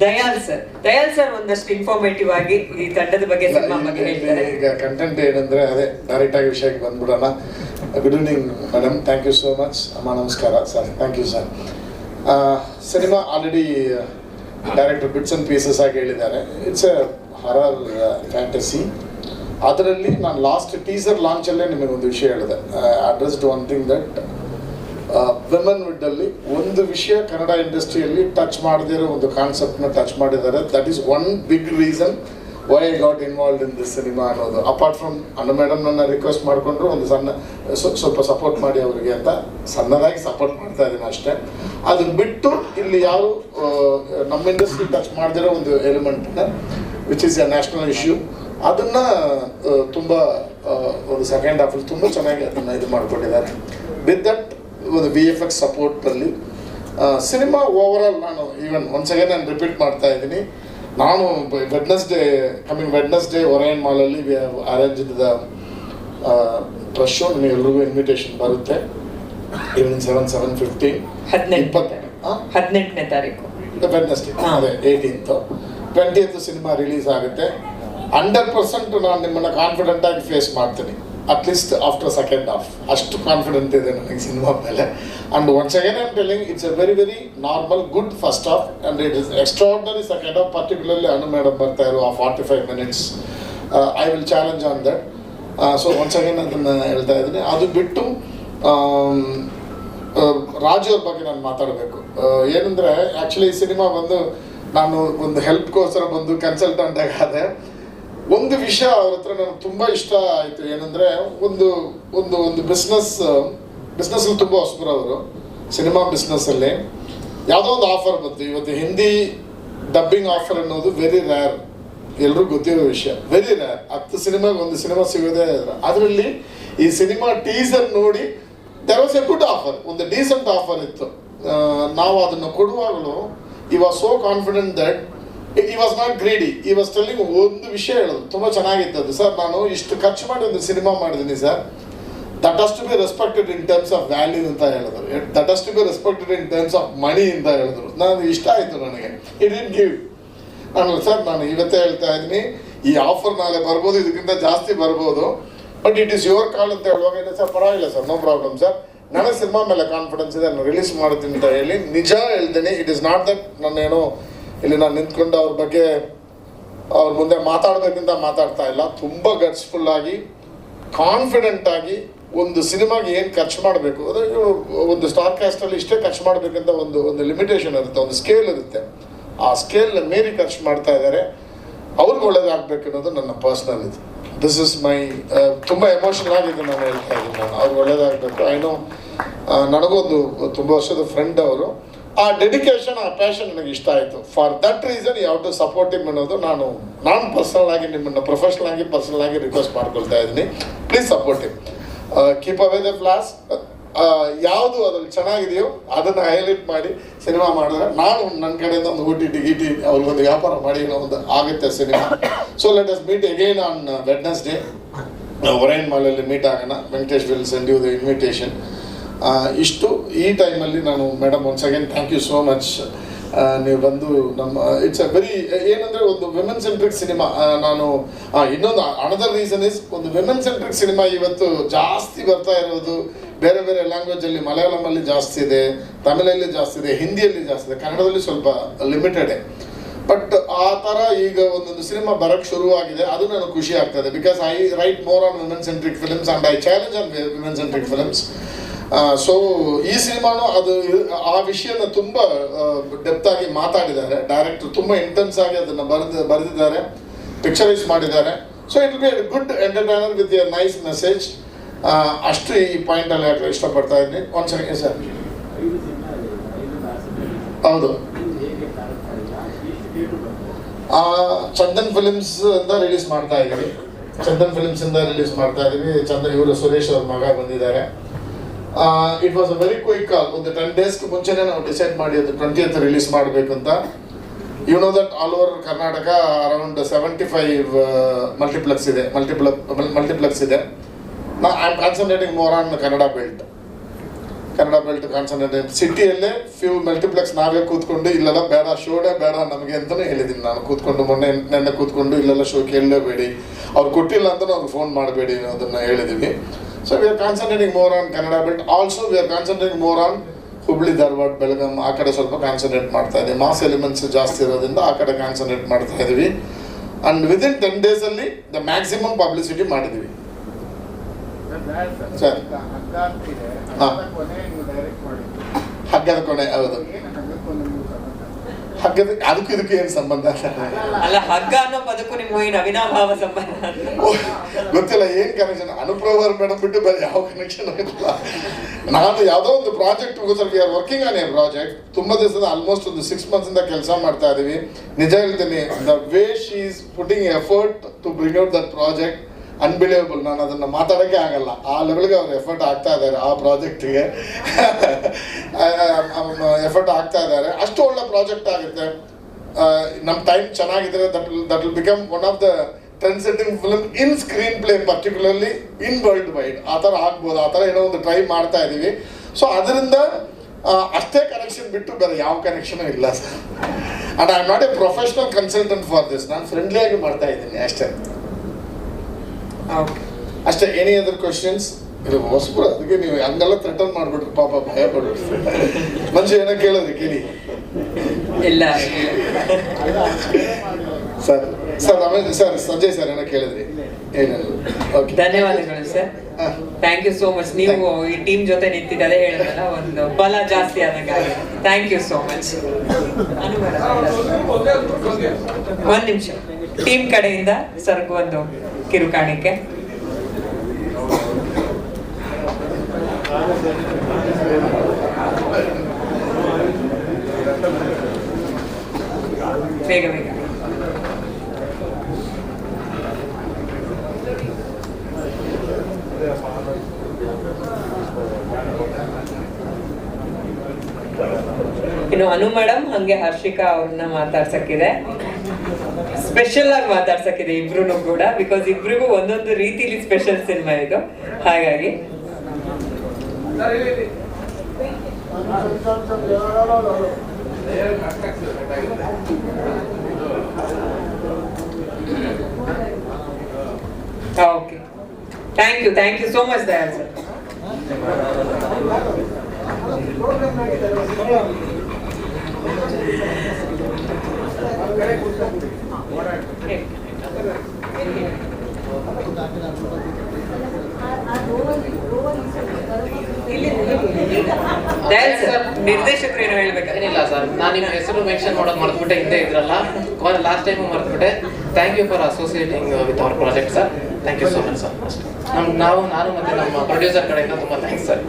Dayal sir. Dayal sir ಒಂದಷ್ಟು informative ಆಗಿ ಈ ತಂಡದ ಬಗ್ಗೆ ಸಿನಿಮಾ ಬಗ್ಗೆ ಹೇಳ್ತಾರೆ. ಈಗ ಕಂಟೆಂಟ್ ಏನಂದ್ರೆ ಅದೇ ಡೈರೆಕ್ಟ್ ಆಗಿ ವಿಷಯಕ್ಕೆ ಬಂದ್ಬಿಡೋಣ. Good evening madam thank you so much ಅಮ್ಮ ನಮಸ್ಕಾರ. Sir thank you sir cinema already director bits and pieces ಆಗಿ ಹೇಳಿದ್ದಾರೆ. ಇಟ್ಸ್ ಎ ಹರರ್ ಫ್ಯಾಂಟಸಿ ಅದರಲ್ಲಿ ನಾನು ಲಾಸ್ಟ್ ಟೀಸರ್ ಲಾಂಚಲ್ಲೇ ನಿಮಗೆ ಒಂದು ವಿಷಯ ಹೇಳಿದೆ. Addressed one thing that women ಅಲ್ಲಿ ಒಂದು ವಿಷಯ ಕನ್ನಡ ಇಂಡಸ್ಟ್ರಿಯಲ್ಲಿ ಟಚ್ ಮಾಡದೇ ಇರೋ ಒಂದು ಕಾನ್ಸೆಪ್ಟ್ನ ಟಚ್ ಮಾಡಿದ್ದಾರೆ. That is one big reason why I got involve in this cinema ಅನ್ನೋದು. ಅಪಾರ್ಟ್ ಫ್ರಮ್ ಅನ್ನ ಮೇಡಮ್ ನನ್ನ ರಿಕ್ವೆಸ್ಟ್ ಮಾಡಿಕೊಂಡ್ರು, ಒಂದು ಸಣ್ಣ, ಸ್ವ- ಸ್ವಲ್ಪ ಸಪೋರ್ಟ್ ಮಾಡಿ ಅವರಿಗೆ ಅಂತ ಸಣ್ಣದಾಗಿ ಸಪೋರ್ಟ್ ಮಾಡ್ತಾ ಇದ್ದೀನಿ ಅಷ್ಟೇ. ಅದನ್ನು ಬಿಟ್ಟು ಇಲ್ಲಿ ಯಾರು ನಮ್ಮ ಇಂಡಸ್ಟ್ರಿ ಟಚ್ ಮಾಡದಿರೋ ಒಂದು ಎಲಿಮೆಂಟ್ನ which is a national issue ಅದನ್ನು ತುಂಬ ಒಂದು ಸೆಕೆಂಡ್ ಹಾಫಲ್ಲಿ ತುಂಬ ಚೆನ್ನಾಗಿ ಅದನ್ನು ಇದು ಮಾಡ್ಕೊಂಡಿದ್ದಾರೆ. ವಿತ್ ದಟ್ ಒಂದು ವಿ ಎಫ್ ಎಕ್ಸ್ ಸಪೋರ್ಟಲ್ಲಿ ಸಿನಿಮಾ ಓವರ್ ಆಲ್ ನಾನು ಈವನ್ ಒನ್ಸ್ ಅಗೇನ್ ನಾನು ರಿಪೀಟ್ ಮಾಡ್ತಾ ಇದ್ದೀನಿ. ನಾನು Wednesday coming Wednesday Orion ಮಾಲಲ್ಲಿ we have arrange the press show invitation ಬರುತ್ತೆ. ಈವ್ನಿಂಗ್ ಸೆವೆನ್ ಸೆವೆನ್ ಫಿಫ್ಟೀನ್ ಹದಿನೆಂಟು ಇಪ್ಪತ್ತ ಹದಿನೆಂಟನೇ ತಾರೀಕು. ವೆಡ್ನೆಸ್ಡೇ. ಅದೇ ಏಯ್ಟೀನ್ತು ಟ್ವೆಂಟಿಯತ್ ಸಿನಿಮಾ ರಿಲೀಸ್ ಆಗುತ್ತೆ. ಹಂಡ್ರೆಡ್ ಪರ್ಸೆಂಟ್ ನಾನು ನಿಮ್ಮನ್ನು ಕಾನ್ಫಿಡೆಂಟಾಗಿ ಫೇಸ್ ಮಾಡ್ತೀನಿ. At least after second half ಅಷ್ಟು ಕಾನ್ಫಿಡೆಂಟ್ ಇದೆ ನನಗೆ ಸಿನಿಮಾ ಮೇಲೆ and once again am telling it's a very very normal good first half and it is extraordinary second half particularly Anu madam ಬರ್ತಾ ಇರೋ ಆ forty five minutes I will challenge on that so once again ಅದನ್ನು ಹೇಳ್ತಾ ಇದ್ದೀನಿ. ಅದು ಬಿಟ್ಟು am, ಆ, ರಾಜು ಅವ್ರ ಬಗ್ಗೆ ನಾನು ಮಾತಾಡಬೇಕು. ಏನಂದರೆ ಆ್ಯಕ್ಚುಲಿ ಈ ಸಿನಿಮಾ ಬಂದು ನಾನು ಒಂದು ಹೆಲ್ಪ್ಗೋಸ್ಕರ ಬಂದು ಕನ್ಸಲ್ಟೆಂಟ್ ಆಗಾದೆ ಒಂದು ವಿಷಯ ಅವ್ರ ಹತ್ರ ನನಗೆ ತುಂಬ ಇಷ್ಟ ಆಯಿತು. ಏನಂದ್ರೆ ಒಂದು ಒಂದು ಒಂದು ಬಿಸ್ನೆಸ್ ಬಿಸ್ನೆಸ್ಸಲ್ಲಿ ತುಂಬ ಹೊಸಬರು ಅವರು ಸಿನಿಮಾ ಬಿಸ್ನೆಸ್ಸಲ್ಲಿ ಯಾವುದೋ ಒಂದು ಆಫರ್ ಬಂತು. ಇವತ್ತು ಹಿಂದಿ ಡಬ್ಬಿಂಗ್ ಆಫರ್ ಅನ್ನೋದು ವೆರಿ ರ್ಯಾರ್ ಎಲ್ಲರೂ ಗೊತ್ತಿರೋ ವಿಷಯ. ವೆರಿ ರ್ಯಾರ್ ಹತ್ತು ಸಿನಿಮಾಗೆ ಒಂದು ಸಿನಿಮಾ ಸಿಗೋದೇ ಅದರಲ್ಲಿ ಈ ಸಿನಿಮಾ ಟೀಸರ್ ನೋಡಿ there was a good offer ಒಂದು ಡೀಸೆಂಟ್ ಆಫರ್ ಇತ್ತು. ನಾವು ಅದನ್ನು ಕೊಡುವಾಗಲೂ he was so confident that he was not greedy he was telling ಒಂದು ವಿಷಯ ಹೇಳೋದು. ತುಂಬ ಚೆನ್ನಾಗಿತ್ತು ಅದು ಸರ್, ನಾನು ಇಷ್ಟು ಖರ್ಚು ಮಾಡಿ ಒಂದು ಸಿನಿಮಾ ಮಾಡಿದ್ದೀನಿ, sir. That has to be respected in terms of value ಅಂತ ಹೇಳಿದ್ರು. That has to be respected in terms of money ಅಂತ ಹೇಳಿದ್ರು. ನಾನು ಇಷ್ಟ ಆಯಿತು ನನಗೆ. ಇಟ್ ಇನ್ ಗಿವ್ ಆಮೇಲೆ ಸರ್, ನಾನು ಇವತ್ತೇ ಹೇಳ್ತಾ ಇದ್ದೀನಿ. ಈ ಆಫರ್ ನಾಳೆ ಬರ್ಬೋದು, ಇದಕ್ಕಿಂತ ಜಾಸ್ತಿ ಬರ್ಬೋದು. But it is your call ಅಂತ ಹೇಳುವಾಗ ಸರ್, ಪರವಾಗಿಲ್ಲ, ಸರ್. No problem sir. ನನಗೆ ಸಿನಿಮಾ ಮೇಲೆ ಕಾನ್ಫಿಡೆನ್ಸ್ ಇದೆ. ನಾನು ರಿಲೀಸ್ ಮಾಡ್ತೀನಿ ಅಂತ ಹೇಳಿ ನಿಜ ಹೇಳ್ತೀನಿ. ಇಟ್ ಇಸ್ ನಾಟ್ ದಟ್ ನಾನೇನೋ ಇಲ್ಲಿ ನಾನು ನಿಂತ್ಕೊಂಡು ಅವ್ರ ಬಗ್ಗೆ ಅವ್ರ ಮುಂದೆ ಮಾತಾಡೋದಕ್ಕಿಂತ ಮಾತಾಡ್ತಾ ಇಲ್ಲ. ತುಂಬ ಗಟ್ಸ್ಫುಲ್ ಆಗಿ ಕಾನ್ಫಿಡೆಂಟ್ ಆಗಿ ಒಂದು ಸಿನಿಮಾಗೆ ಏನು ಖರ್ಚು ಮಾಡಬೇಕು? ಅಂದರೆ ಒಂದು ಸ್ಟಾರ್ ಕ್ಯಾಸ್ಟಲ್ಲಿ ಇಷ್ಟೇ ಖರ್ಚು ಮಾಡಬೇಕಂತ ಒಂದು ಒಂದು ಲಿಮಿಟೇಷನ್ ಇರುತ್ತೆ, ಒಂದು ಸ್ಕೇಲ್ ಇರುತ್ತೆ. ಆ ಸ್ಕೇಲ್ ಮೀರಿ ಖರ್ಚು ಮಾಡ್ತಾ ಇದ್ದಾರೆ. ಅವ್ರಿಗೆ ಒಳ್ಳೇದಾಗಬೇಕು ಅನ್ನೋದು ನನ್ನ ಪರ್ಸ್ನಲ್ ಇದು. ದಿಸ್ ಇಸ್ ಮೈ ತುಂಬ ಎಮೋಷನಲ್ ಆಗಿದೆ ನಾನು ಹೇಳ್ತಾ ಇದ್ದೀನಿ ನಾನು. ಅವ್ರಿಗೆ ಒಳ್ಳೇದಾಗಬೇಕು. ಐ ನೋ ನನಗೊಂದು ತುಂಬ ವರ್ಷದ ಫ್ರೆಂಡ್ ಅವರು. ಆ ಡೆಡಿಕೇಶನ್ ಆ ಪ್ಯಾಷನ್ ನನಗೆ ಇಷ್ಟ ಆಯಿತು. ಫಾರ್ ದಟ್ ರೀಸನ್ ಯಾವ ಟು ಸಪೋರ್ಟ್ ಇಮ್ ಅನ್ನೋದು ನಾನು ನಾನು ಪರ್ಸನಲ್ ಆಗಿ ನಿಮ್ಮನ್ನು ಪ್ರೊಫೆಷನಲ್ ಆಗಿ ಪರ್ಸನಲ್ ಆಗಿ ರಿಕ್ವೆಸ್ಟ್ ಮಾಡ್ಕೊಳ್ತಾ ಇದ್ದೀನಿ. Please support him keep away the flaws ಯಾವುದು ಅದ್ರಲ್ಲಿ ಚೆನ್ನಾಗಿದೆಯೋ ಅದನ್ನು ಹೈಲೈಟ್ ಮಾಡಿ ಸಿನಿಮಾ ಮಾಡಿದ್ರೆ ನಾನು ನನ್ನ ಕಡೆಯಿಂದ ಒಂದು ಊಟಿ ಗಿಟಿ ಅವ್ರಿಗೊಂದು ವ್ಯಾಪಾರ ಮಾಡಿ ಒಂದು ಆಗುತ್ತೆ cinema so let us meet again on Wednesday Orion ಮಾಲಲ್ಲಿ meet ಆಗೋಣ. Venkatesh will send you the invitation ಇಷ್ಟು. ಈ ಟೈಮಲ್ಲಿ ನಾನು madam once again thank you so much ನೀವು ಬಂದು ನಮ್ಮ ಇಟ್ಸ್ ಅ ವೆರಿ ಏನಂದ್ರೆ ಒಂದು ವಿಮೆನ್ ಸೆಂಟ್ರಿಕ್ ಸಿನಿಮಾ ನಾನು ಇನ್ನೊಂದು ಅನದರ್ ರೀಸನ್ ಇಸ್ ಒಂದು ವಿಮೆನ್ ಸೆಂಟ್ರಿಕ್ ಸಿನಿಮಾ ಇವತ್ತು ಜಾಸ್ತಿ ಬರ್ತಾ ಇರೋದು ಬೇರೆ ಬೇರೆ ಲ್ಯಾಂಗ್ವೇಜಲ್ಲಿ ಮಲಯಾಳಮಲ್ಲಿ ಜಾಸ್ತಿ ಇದೆ, ತಮಿಳಲ್ಲಿ ಜಾಸ್ತಿ ಇದೆ, ಹಿಂದಿಯಲ್ಲಿ ಜಾಸ್ತಿ ಇದೆ, ಕನ್ನಡದಲ್ಲಿ ಸ್ವಲ್ಪ ಲಿಮಿಟೆಡ್ ಬಟ್ ಆ ಥರ ಈಗ ಒಂದೊಂದು ಸಿನಿಮಾ ಬರಕ್ಕೆ ಶುರುವಾಗಿದೆ ಅದು ನನಗೆ ಖುಷಿ ಆಗ್ತದೆ because I write more on women centric films and I challenge on women centric films so ಈ ಸಿನಿಮಾನು ಅದು, ಆ ವಿಷಯನ ತುಂಬ ಆಗಿ ಮಾತಾಡಿದ್ದಾರೆ. ಡೈರೆಕ್ಟರ್ ತುಂಬ ಇಂಟೆನ್ಸ್ ಆಗಿ ಅದನ್ನು ಬರೆದು, ಬರೆದಿದ್ದಾರೆ ಪಿಕ್ಚರೈಸ್ ಮಾಡಿದ್ದಾರೆ. So it be good entertainer with a nice message ಅಷ್ಟು ಈ ಪಾಯಿಂಟಲ್ಲಿ ಹಾಕಲು ಇಷ್ಟಪಡ್ತಾ ಇದ್ದೀನಿ ಒಂದು ಸೆಕೆಂಡ್ ಸರ್ ಹೌದು. ಚಂದನ್ ಫಿಲಿಮ್ಸ್ ಅಂತ ರಿಲೀಸ್ ಮಾಡ್ತಾ ಇದ್ದೀವಿ ಚಂದನ್ ಫಿಲಿಮ್ಸ್ ಇಂದ ರಿಲೀಸ್ ಮಾಡ್ತಾ ಇದ್ದೀವಿ ಚಂದನ್ ಇವರು ಸುರೇಶ್ ಅವ್ರ ಮಗ ಬಂದಿದ್ದಾರೆ. It was a very quick call ಒಂದು ಟೆನ್ ಡೇಸ್ಗೆ ಮುಂಚೆನೇ ನಾವು ಡಿಸೈಡ್ ಮಾಡಿ ಅದು ಟ್ವೆಂಟಿ ರಿಲೀಸ್ ಮಾಡಬೇಕಂತ. You know that all over Karnataka around seventy five multiplex ಇದೆ ಮಲ್ಟಿಪ್ಲೆಕ್ ಮಲ್ಟಿಪ್ಲೆಕ್ಸ್ ಇದೆ. ನಾ I am concentrating more on Kannada belt Kannada belt concentrate ಸಿಟಿಯಲ್ಲೇ few multiplex ನಾವೇ ಕೂತ್ಕೊಂಡು, ಇಲ್ಲೆಲ್ಲ ಬೇಡ ಶೋನೇ ಬೇಡ ನಮಗೆ ಅಂತಲೇ ಹೇಳಿದ್ದೀನಿ ನಾನು. ಕೂತ್ಕೊಂಡು ಮೊನ್ನೆ, ನೆನ್ನೆ ಕೂತ್ಕೊಂಡು ಇಲ್ಲೆಲ್ಲ ಶೋ ಕೇಳಲೇಬೇಡಿ. ಅವ್ರು ಕೊಟ್ಟಿಲ್ಲ ಅಂತ ಅವ್ರಿಗೆ ಫೋನ್ ಮಾಡಬೇಡಿ ಅದನ್ನು ಹೇಳಿದ್ದೀವಿ so we are concentrating more on Kannada belt also we are concentrating more on Hubli Dharwad Belgaum ಆ ಕಡೆ ಸ್ವಲ್ಪ ಕಾನ್ಸಂಟ್ರೇಟ್ ಮಾಡ್ತಾ ಇದ್ದೀವಿ. ಮಾಸ್ ಎಲಿಮೆಂಟ್ಸ್ ಜಾಸ್ತಿ ಇರೋದ್ರಿಂದ ಆ ಕಡೆ ಕಾನ್ಸಂಟ್ರೇಟ್ ಮಾಡ್ತಾ ಇದ್ದೀವಿ. ಅಂಡ್ ವಿದಿನ್ ಟೆನ್ ಡೇಸಲ್ಲಿ ದ ಮ್ಯಾಕ್ಸಿಮಮ್ ಪಬ್ಲಿಸಿಟಿ ಮಾಡಿದ್ವಿ ಸರ್. ಹಗ್ಗದ ಕೊನೆ ಹೌದು. ಹಗ್ಗದ ಅದಕ್ಕೂ ಇದಕ್ಕೂ ಏನು ಸಂಬಂಧ? ಅಲ್ಲ ಹಗ್ಗ ಅನ್ನೋ ಪದಕ್ಕೂ ನಿಮ್ಮ ಏನು ಅವಿನಾಭಾವ ಸಂಬಂಧ? ಗೊತ್ತಿಲ್ಲ ಏನ್ ಕನೆಕ್ಷನ್ ಅನುಪ್ರಭ ಮೇಡಮ್ ಬಿಟ್ಟು ಬೇರೆ ಯಾವ ಕನೆಕ್ಷನ್ ಇಲ್ಲ. ನಾನು ಯಾವುದೋ ಒಂದು project sir we are working on a project ತುಂಬಾ ದಿವಸದ ಆಲ್ಮೋಸ್ಟ್ ಒಂದು ಸಿಕ್ಸ್ ಮಂತ್ಸ್ ಇಂದ ಕೆಲಸ ಮಾಡ್ತಾ ಇದೀವಿ. ನಿಜ ಹೇಳ್ತೀನಿ the way she is putting effort to bring out that project unbelievable ನಾನು ಅದನ್ನ ಮಾತಾಡೋಕ್ಕೆ ಆಗಲ್ಲ. ಆ ಲೆವೆಲ್ಗೆ ಅವ್ರು ಎಫರ್ಟ್ ಆಗ್ತಾ ಇದ್ದಾರೆ ಆ ಪ್ರಾಜೆಕ್ಟ್ಗೆ ಎಫರ್ಟ್ ಆಗ್ತಾ ಇದ್ದಾರೆ. ಅಷ್ಟು ಒಳ್ಳೆ ಪ್ರಾಜೆಕ್ಟ್ ಆಗುತ್ತೆ. ನಮ್ಮ ಟೈಮ್ ಚೆನ್ನಾಗಿದ್ರೆ that that will become one of the trend setting film in screenplay particularly in worldwide ಆ ಥರ ಆಗ್ಬೋದು. ಆ ಥರ ಏನೋ ಒಂದು ಟ್ರೈ ಮಾಡ್ತಾ ಇದ್ದೀವಿ ಸೊ ಅದರಿಂದ ಅಷ್ಟೇ ಕನೆಕ್ಷನ್ ಬಿಟ್ಟು ಬೇರೆ ಯಾವ ಕನೆಕ್ಷನ್ ಇಲ್ಲ. Sir and I am not a professional consultant for this ನಾನು ಫ್ರೆಂಡ್ಲಿಯಾಗಿ ಮಾಡ್ತಾ ಇದ್ದೀನಿ ಅಷ್ಟೇ. ಅಷ್ಟೇ ಎನಿ ಅದರ್ ಕ್ವಶನ್ಸ್ ಇದು ಹೊಸಬರು ಅದಕ್ಕೆ ನೀವು ಹಂಗೆಲ್ಲ ಥ್ರೆಟನ್ ಮಾಡ್ಬಿಟ್ರಿ ಪಾಪ ಭಯ ಪಡ್ಬಿಟ್ರಿ. ಮನುಷ್ಯ ಏನೋ ಕೇಳೋದು ಕೇಳಿ. ಇಲ್ಲ. Sir sir Ramesh sir Sanjay sir ಏನೋ ಕೇಳಿದ್ರಿ. ಏನಿಲ್ಲ. ಓಕೆ ಧನ್ಯವಾದಗಳು sir thank you so much ನೀವು ಈ ಟೀಮ್ ಜೊತೆ ನಿಂತಿದ್ದೇ ಹೇಳಿದ್ರಲ್ಲ ಒಂದು ಬಲ ಜಾಸ್ತಿ ಆದಂಗೆ ಥ್ಯಾಂಕ್ ಯು ಸೋ ಮಚ್ ಒಂದ್ ನಿಮಿಷ. ಟೀಮ್ ಕಡೆಯಿಂದ ಸರ್ಗೂ ಒಂದು ಕಿರುಕಾಣಿಕೆ ಬೇಗ ಬೇಗ. ಇನ್ನು ಅನು ಮೇಡಮ್ ಹಂಗೆ ಹರ್ಷಿಕಾ ಅವ್ರನ್ನ ಮಾತಾಡ್ಸಕ್ಕಿದೆ. ಸ್ಪೆಷಲ್ ಆಗಿ ಮಾತಾಡ್ಸಕ್ಕಿದೆ ಇಬ್ರು ಕೂಡ ಬಿಕಾಸ್ ಇಬ್ರಿಗೂ ಒಂದೊಂದು ರೀತಿಲಿ ಸ್ಪೆಷಲ್ ಸಿನಿಮಾ ಇದು. ಹಾಗಾಗಿ. Okay thank you thank you so much Dayal sir sir ನಿರ್ದೇಶಕರು ಏನು ಹೇಳ್ಬೇಕಾದ್ರೆ ಏನಿಲ್ಲ ಸರ್ ನಾನು ನಿಮ್ಮ ಹೆಸರು ಮೆನ್ಷನ್ ಮಾಡೋದು ಮರ್ತ್ಬಿಟ್ಟೆ ಹಿಂದೆ ಇದ್ರಲ್ಲ. Last time ಮರ್ತ್ಬಿಟ್ಟೆ. Thank you for associating with our project sir thank you so much sir ಅಷ್ಟೇ ನಮ್ ನಾವು, ನಾನು ಮತ್ತೆ ನಮ್ಮ ಪ್ರೊಡ್ಯೂಸರ್ ಕಡೆಯಿಂದ ತುಂಬ ಥ್ಯಾಂಕ್ಸ್ ಸರ್